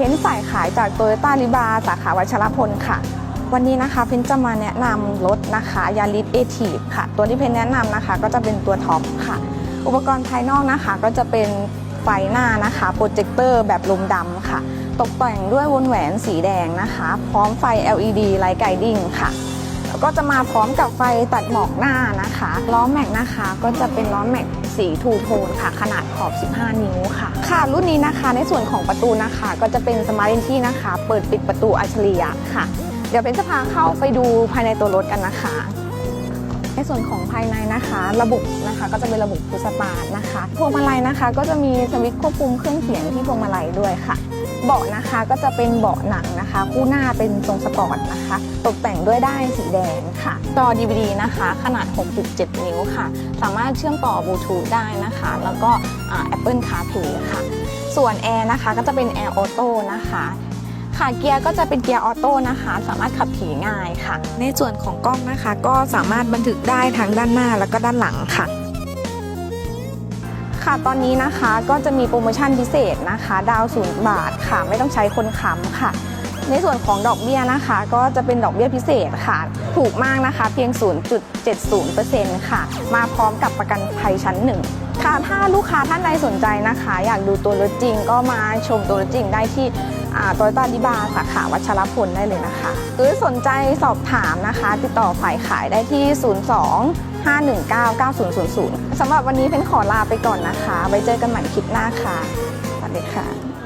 เพนฝ่ายขายจากโตโยต้าลิบาสาขาวัชรพลค่ะ วันนี้นะคะเพนจะมาแนะนำรถนะคะยาริสเอทีฟค่ะ ตัวที่เพนแนะนำนะคะ ก็จะเป็นตัวท็อปค่ะ อุปกรณ์ภายนอกนะคะก็จะเป็นไฟหน้านะคะโปรเจคเตอร์แบบลมดำค่ะ ตกแต่งด้วยวงแหวนสีแดงนะคะ พร้อมไฟ LED ไลท์ไกดิ้งค่ะ ก็จะมาพร้อมกับไฟตัดหมอกหน้านะคะล้อแม็กนะคะก็จะเป็นล้อแม็กสีทูโทนค่ะ ขนาดขอบ 15 นิ้วค่ะ ค่ะ รุ่นนี้นะคะในส่วนของประตูนะคะ ก็จะเป็นสมาร์ทที่นะคะ เปิดปิดประตูอัจฉริยะค่ะ เดี๋ยวเป็นจะพาเข้าไปดูภายในตัวรถกันนะคะในส่วนของภายในนะคะ ระบบนะคะก็จะเป็นระบบพุสตาร์นะคะพวงมาลัยนะคะ ก็จะมีสวิตช์ควบคุมเครื่องเสียงที่พวงมาลัยด้วยค่ะ เบาะนะคะก็จะเป็นเบาะหนังนะคะ คู่หน้าเป็นทรงสปอร์ตนะคะ ตกแต่งด้วยได้ายสีแดงค่ะ จอ DVD นะคะ ขนาด 6.7 นิ้วค่ะ สามารถเชื่อมต่อบลูทูธได้นะคะ แล้วก็อ่า Apple CarPlay ค่ะ ส่วนแอร์นะคะก็จะเป็นแอร์ออโต้นะคะค่ะเกียร์ก็จะเป็นเกียร์ออโต้นะคะ สามารถขับขี่ง่ายค่ะ ในส่วนของกล้องนะคะ ก็สามารถบันทึกได้ทั้งด้านหน้าแล้วก็ด้านหลังค่ะ ค่ะตอนนี้นะคะก็จะมีโปรโมชั่นพิเศษนะคะ ดาวศูนย์บาทค่ะไม่ต้องใช้คนค้ำค่ะ ในส่วนของดอกเบี้ยนะคะ ก็จะเป็นดอกเบี้ยพิเศษค่ะ ถูกมากนะคะ เพียง 0.70%ค่ะ มาพร้อมกับประกันภัยชั้นหนึ่งค่ะถ้าลูกค้าท่านใดสนใจนะคะ อยากดูตัวรถจริงก็มาชมตัวรถจริงได้ที่โตโยต้าดิบาสาขาวัชรพลได้เลยนะคะ หรือสนใจสอบถามนะคะ ติดต่อฝ่ายขายได้ที่ 02 519 9000 สำหรับวันนี้เพนขอลาไปก่อนนะคะ ไว้เจอกันใหม่คลิปหน้าค่ะ สวัสดีค่ะ